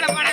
Nada más.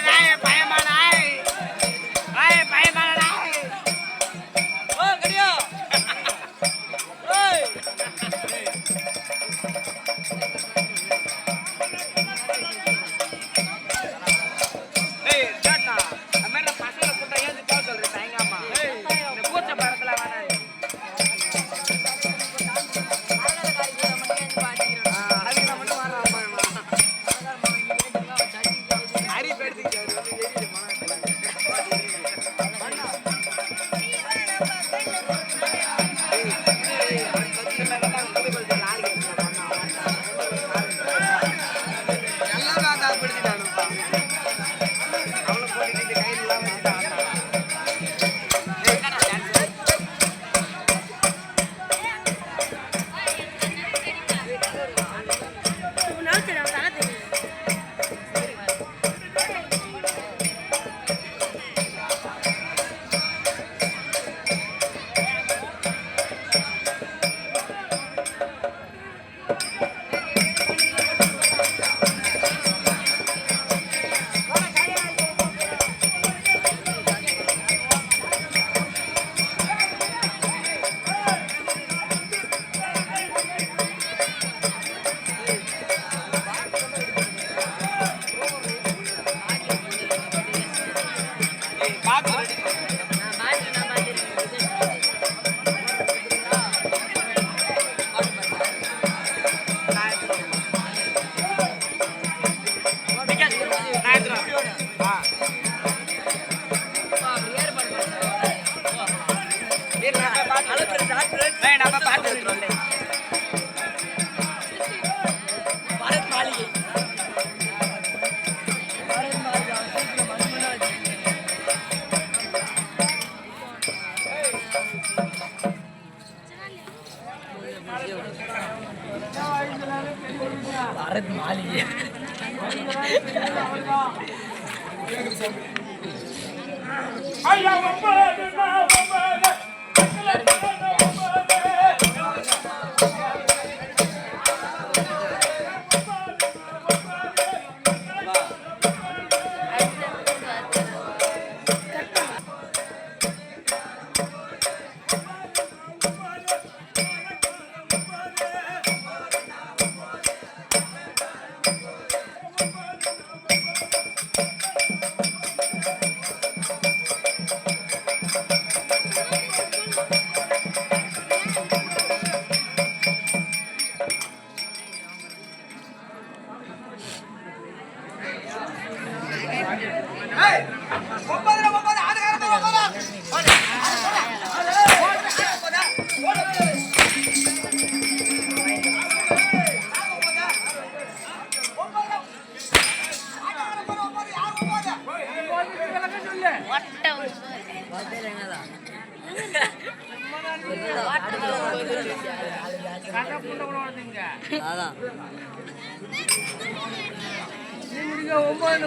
ஐயா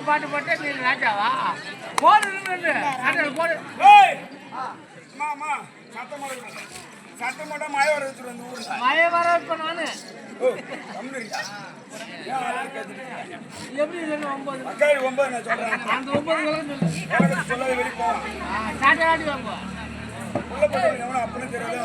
பாட்டு போட்டு நீ ராஜாவா? போடு போடு. சட்டமட்டம் மழை வர வச்சுருவேன் மழை வர வைப்பேன் எப்படி ஒன்பது? ஒன்பது நான் சொல்றேன். அந்த ஒன்பது சொல்ல வெளிப்போம் சாட்டை ஆடி வாங்குவோம் உள்ள போய் எவனோ அப்படின்னு தெரியல.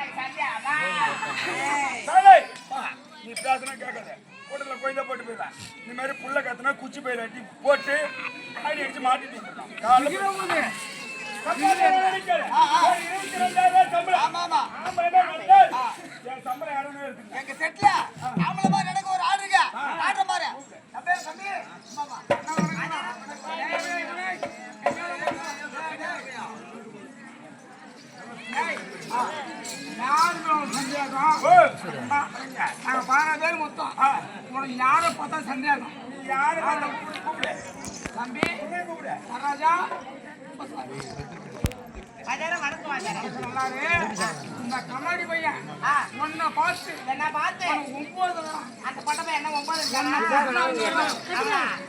நீ பேசினா கேட்காத. போட்டு போயிடலாம் இந்த மாதிரி புள்ள கத்துனா குச்சி பயிர் அட்டி போட்டு ஆடி அடிச்சு மாட்டிட்டு நடக்க ஒரு ஆடு இருக்க. ஆடுற மாதிரி இந்த கண்ணாடி பையன் உன்னை பார்த்து என்ன பார்த்து? ஒன்பது அந்த பட்டப்பையன் என்ன ஒன்பது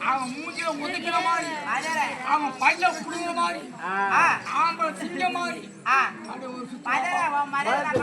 அவன் மூஞ்சில ஒதுக்கிற மாதிரி அவன் பல்ல புடுங்கிற மாதிரி ஆம்பளை திங்க மாதிரி மரியாதை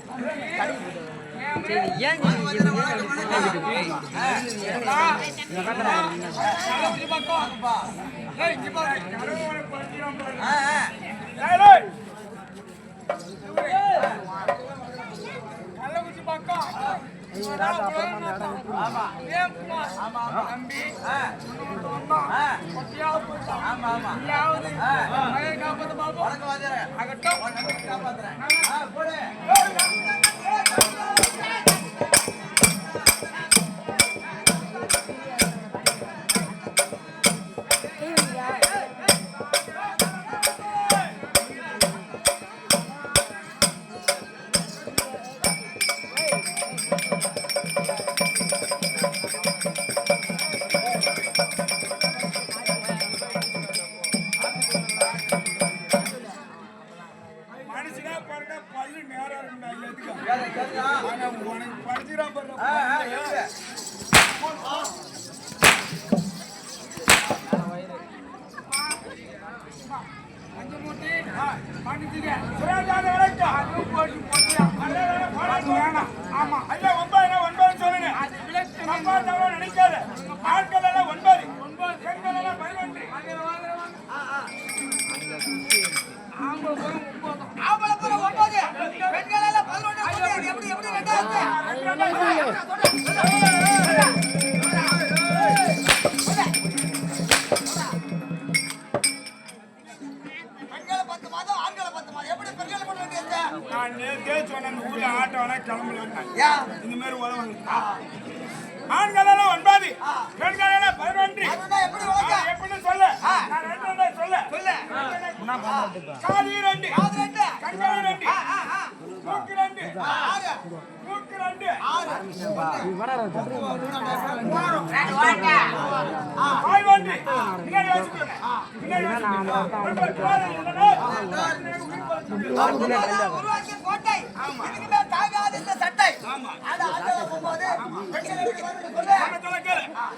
ஏன்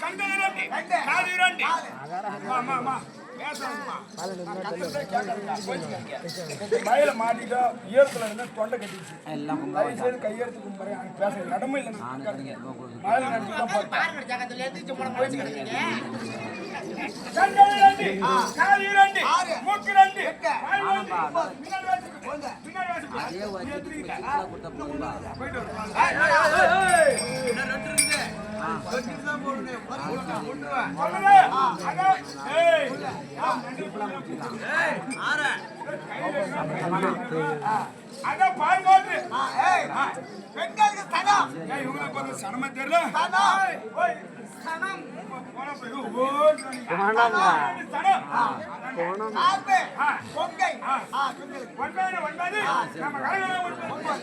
கண்கள் இரண்டு நாலு இரண்டு ஆமா ஆமா மயில மாட்டிட்டா ஈரத்துல இருந்து இல்லை. அதான். ஏய். ஏய், ஆறு. அதான் பால் போட்டு. ஆ, ஏய், பெண்களுக்கு சனம். ஏய், இவங்களுக்கு ஒரு சனமா தெரியல? சனம். ஓய், சனம். போனா போய், ஓ, ஓ, வேண்டாம்ப்பா. சனம். சார்பு. ஆ. கொங்கை. ஆ. ஆ, பெண்களுக்கு. ஒன்பது, ஒன்பது. நம்ம கடையில ஒன்பது.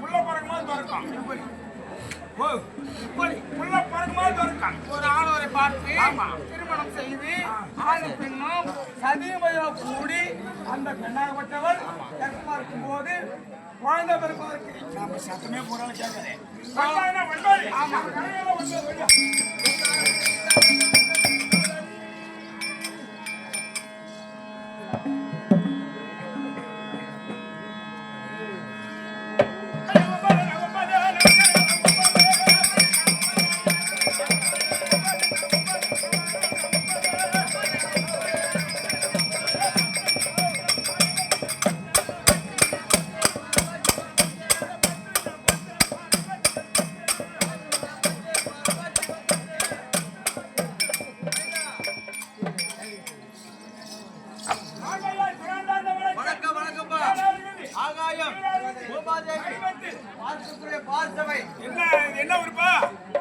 உள்ள பிறக்கும்போது திறக்கும். எப்படி? ஓ, எப்படி? உள்ள பிறக்கும்போது திறக்கும். ஒரு ஆணவரை பார்த்து ஆமா. திருமணம் செய்து ஆணும் பெண்ணும் சதிமயம் கூடி அந்த பெண்ணாகப்பட்டவர் கர்ப்பமா இருக்கும்போது குழந்தை பிறப்பதற்கு நம்ம சத்தமே போறாலும் கேட்கறேன் ஒன்பதுனா ஒன்பது. நம்ம கடையில ஒன்பது பூமாதேவி பார்க்கக்கூடிய பார்சவை என்ன என்ன ஊருப்பா?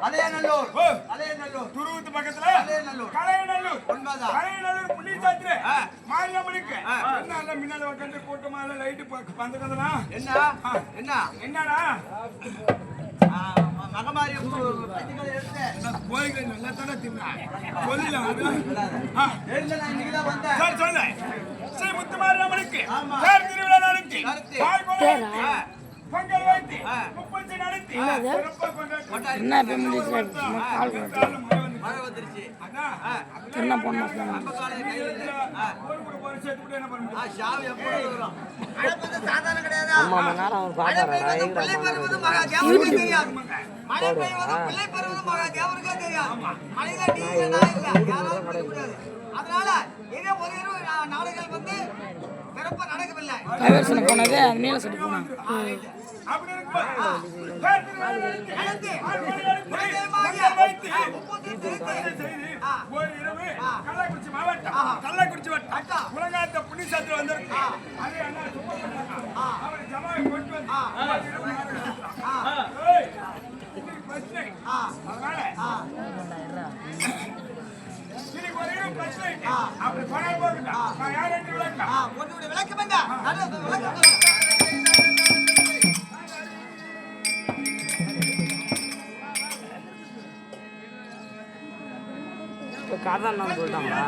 அலையநல்லூர். அலையநல்லூர் துருவத்து பக்கத்துல? அலையநல்லூர் கலையநல்லூர். உண்மைதான். கலையநல்லூர் ஆ. மாரியம்மனுக்கு. என்ன முன்னால உட்காந்து கூட்டமா பந்து கதனா என்ன? ஆ. என்ன? என்னடா? மகமாரி என்ன கோயில்கள் நல்லா தானே தின்னா சொல்லல சரி சொல்லு. ஸ்ரீ முத்துமாரியம்மனுக்கு ஆமா. என்ன ஆ. என்ன பண்ண. அம்மா மணி நேரம் அவர் பெறக்கூடாது. அதனால இதே ஒரு இரு நா- நாடுகள் வந்து டைவர்ஷன் போனது அது நீல செட்டு போனாங்க. கள்ளக்குறிச்சி மாவட்டம் ஆஹா. கள்ளக்குறிச்சி வட்டம். உலகாத்த புண்ணியசாத்திரி வந்திருக்கு. அது அண்ணா ஆ. அவர் ஜமாவை கொண்டு வந்து அப்படி நான் யார் என்று விளக்கம் ஆ, உன்னுடைய விளக்கம் என்ன? விளக்கம் சொல்லு. நான் சொல்லிட்டாங்களா